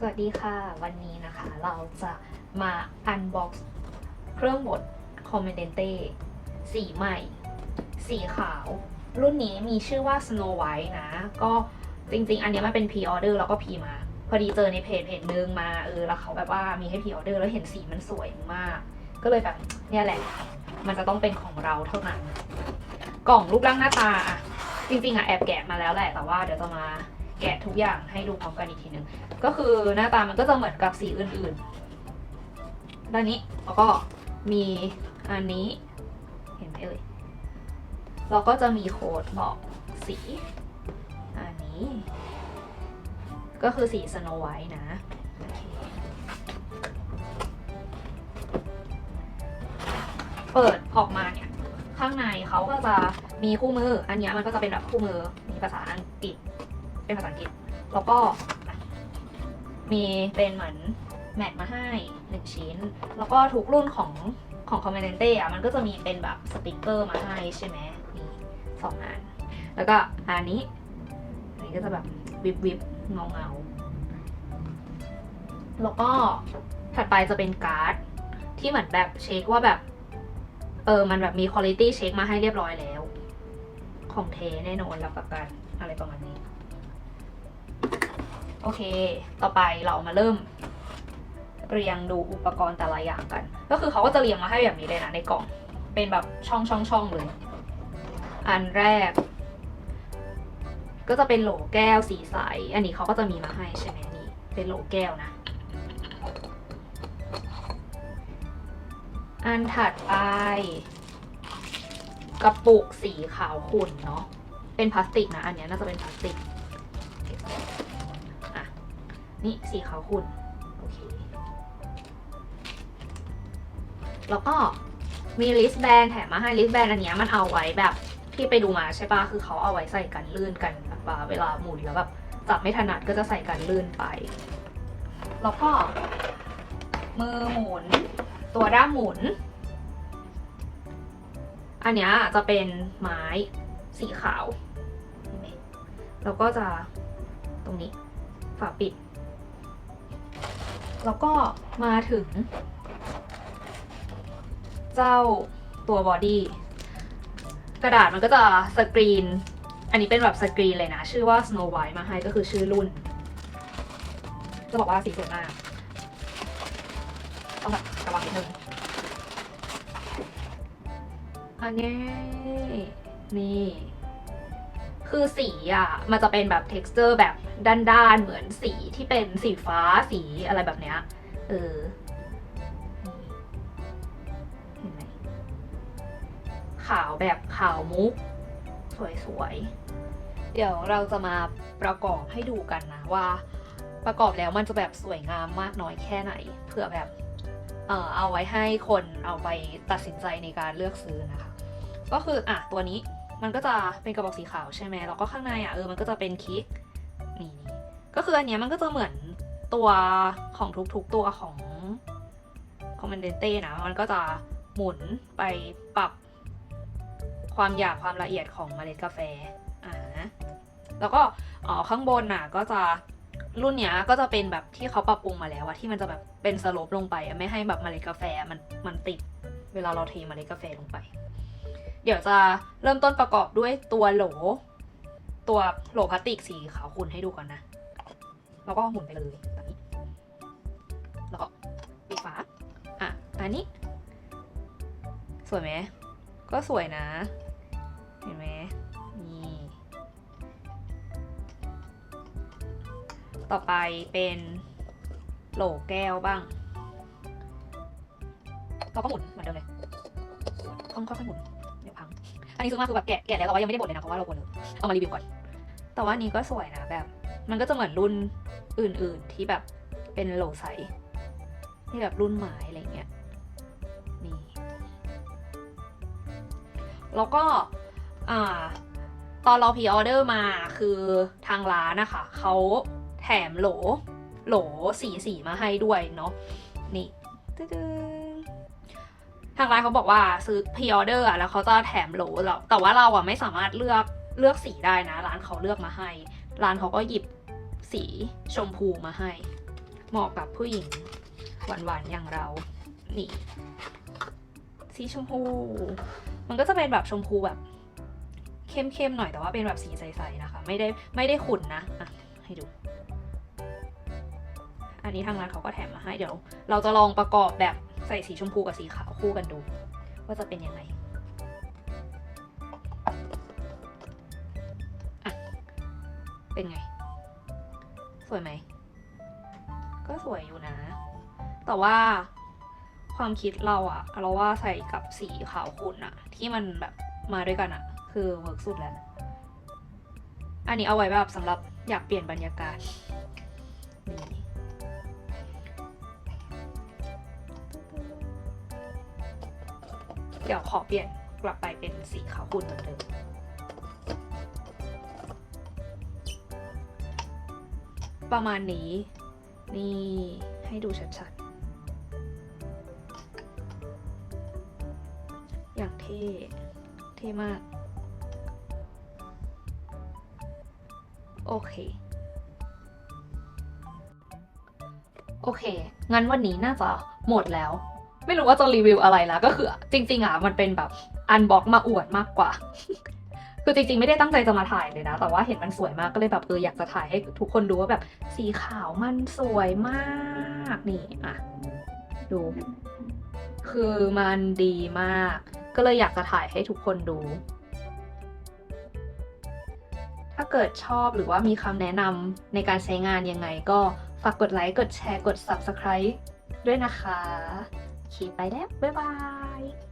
สวัสดีค่ะ วันนี้นะคะเราจะมาอันบ็อกซ์เครื่องบดคอมเมนเต้สีใหม่ สีขาว รุ่นนี้มีชื่อว่า Snow White นะ ก็จริงๆ อันนี้มันเป็นพ r ออเดอร์แล้วก็พีมา พอดีเจอในเพจเพจนึงมาเออแล้วเขาแบบว่ามีให้พ r ออเดอร์แล้วเห็นสีมันสวยมาก ก็เลยแบบเนี่ยแหละ มันจะต้องเป็นของเราเท่านั้น กล่องรูปร่างหน้าตาอะจริงๆอะแอบแกะมาแล้วแหละแต่ว่าเดี๋ยวจะมา แกะทุกอย่างให้ดูพร้อมกันอีกทีหนึ่งก็คือหน้าตามันก็จะเหมือนกับสีอื่นๆ ด้านนี้แล้วก็มีอันนี้เห็นไหมเอ่ยเราก็จะมีโค้ดบอกสีอันนี้ ก็คือสีสโนไวท์นะเปิดออกมาเนี่ยข้างในเขาก็จะมีคู่มือ อันนี้มันก็จะเป็นแบบคู่มือ มีภาษาอังกฤษ เป็นภาษาอังกฤษ แล้วก็มีเป็นเหมือนแมทมาให้หนึ่งชิ้น แล้วก็ทุกรุ่นของของคอมเมนเต้อะมันก็จะมีเป็นแบบสติกเกอร์มาให้ใช่ไหมนี่สองอัน แล้วก็อันนี้อันนี้ก็จะแบบวิบวิบเงาเงาแล้วก็ถัดไปจะเป็นการ์ดที่เหมือนแบบเช็คว่าแบบ เออมันแบบมีคุณ i t y เช็คมาให้เรียบร้อยแล้ว ของเทแน่นอนรับประกันอะไรประมาณนี้ โอเค ต่อไปเรามาเริ่ม เรียงดูอุปกรณ์แต่ละอย่างกัน ก็คือเขาก็จะเรียงมาให้แบบนี้เลยนะในกล่อง เป็นแบบช่องช่องช่องเลย อันแรก ก็จะเป็นโหลแก้วสีใส อันนี้เขาก็จะมีมาให้ใช่ไหมนี่ เป็นโหลแก้วนะ อันถัดไปกระปุกสีขาวขุ่นเนาะ เป็นพลาสติกนะ อันเนี้ยน่าจะเป็นพลาสติก นี่สีขาวขุ่นโอเค แล้วก็มีลิสแบนแถมมาให้ลิสแบนอันนี้มันเอาไว้แบบที่ไปดูมาใช่ปะคือเขาเอาไว้ใส่กันลื่นกันแบบว่าเวลาหมุนแล้วแบบจับไม่ถนัดก็จะใส่กันลื่นไป แล้วก็ มือหมุน ตัวด้ามหมุน อันนี้จะเป็นไม้สีขาว แล้วก็จะตรงนี้ฝาปิด แล้วก็มาถึง เจ้าตัวบอดี้กระดาษมันก็จะสกรีน อันนี้เป็นแบบสกรีนเลยนะ ชื่อว่า Snow White มาให้ก็คือชื่อรุ่น จะบอกว่าสีสวยมากต้องแบบระวังนิดนึงอันนี้นี่ คือสีอะมันจะเป็นแบบ t e x t อร์แบบด้านๆ เหมือนสีที่เป็นสีฟ้าสีอะไรแบบเนี้ยเออขาวแบบขาวมุก สวยๆ เดี๋ยวเราจะมาประกอบให้ดูกันนะว่า ประกอบแล้วมันจะแบบสวยงามมากน้อยแค่ไหนเพื่อแบบเออเอาไว้ให้คนเอาไปตัดสินใจในการเลือกซื้อนะคะ ก็คืออะตัวนี้ มันก็จะเป็นกระบอกสีขาวใช่ไหมแล้วก็ข้างในอะเออมันก็จะเป็นคิกนี่ก็คืออันเนี้ยมันก็จะเหมือนตัวของทุกๆตัวของคอมเมนเต้นะมันก็จะหมุนไปปรับความหยาบความละเอียดของเมล็ดกาแฟอ่าแล้วก็อ๋อข้างบนน่ะก็จะรุ่นเนี้ยก็จะเป็นแบบที่เขาปรับปรุงมาแล้วอะที่มันจะแบบเป็นสโลปลงไป ไม่ให้แบบเมล็ดกาแฟมันมันติด เวลาเราเทเมล็ดกาแฟลงไป เดี๋ยวจะเริ่มต้นประกอบด้วยตัวโหล ตัวโหลพลาสติกสีขาวขุ่นให้ดูก่อนนะแล้วก็หมุนไปเลยแบบนี้แล้วก็ปิดฝาอะอันนี้ สวยไหมก็สวยนะ เห็นไหมนี่ต่อไปเป็นโหลแก้วบ้างเราก็หมุนเหมือนเดิมเลยค่อยๆหมุน อันนี้ซื้อมาคือแบบแกะแกะแล้วแต่ว่ายังไม่ได้บดเลยนะเพราะว่าเราบดเลยเอามารีวิวก่อน แต่ว่านี้ก็สวยนะแบบ มันก็จะเหมือนรุ่นอื่นๆที่แบบเป็นโหลใสที่แบบรุ่นไม้อะไรเงี้ยนี่แล้วก็อ่าตอนเราพีออเดอร์มาคือทางร้านนะคะเขาแถมโหลโหลสีสีมาให้ด้วยเนาะนี่ตึ๊ด ทางร้านเขาบอกว่าซื้อพรีออเดอร์อะแล้วเขาจะแถมโหลเราแต่ว่าเราอะไม่สามารถเลือกเลือกสีได้นะ ร้านเขาเลือกมาให้ ร้านเขาก็หยิบสีชมพูมาให้ เหมาะกับผู้หญิงหวานๆอย่างเรา นี่ สีชมพู มันก็จะเป็นแบบชมพูแบบเข้มๆหน่อยแต่ว่าเป็นแบบสีใสๆนะคะ ไม่ได้ไม่ได้ขุ่นนะอะให้ดู อันนี้ทางร้านเขาก็แถมมาให้เดี๋ยว เราจะลองประกอบแบบ ใส่สีชมพูกับสีขาวคู่กันดู ว่าจะเป็นยังไงอะเป็นไง สวยไหม ก็สวยอยู่นะ แต่ว่าความคิดเราอะเราว่าใส่กับสีขาวขุ่นอะที่มันแบบมาด้วยกันอะคือเวิร์กสุดแล้ว อันนี้เอาไว้แบบสำหรับอยากเปลี่ยนบรรยากาศ เดี๋ยวขอเปลี่ยนกลับไปเป็นสีขาวขุ่นเหมือนเดิมประมาณนี้ นี่ ให้ดูชัดๆ อย่างเท่ เท่มาก โอเค โอเค งั้นวันนี้น่าจะหมดแล้ว ไม่รู้ว่าจะรีวิวอะไรแล้วก็คือจริง ๆอะมันเป็นแบบอันบ็อกมาอวดมากกว่า คือจริง ๆ ไม่ได้ตั้งใจจะมาถ่ายเลยนะ แต่ว่าเห็นมันสวยมากก็เลยแบบเอออยากจะถ่ายให้ทุกคนดูว่าแบบสีขาวมันสวยมากนี่อะดู คือมันดีมาก ก็เลยอยากจะถ่ายให้ทุกคนดู ถ้าเกิดชอบหรือว่ามีคำแนะนำในการใช้งานยังไงก็ฝากกดไลค์ กดแชร์ กด Subscribe ด้วยนะคะ คไปแล้ว บ๊ายบาย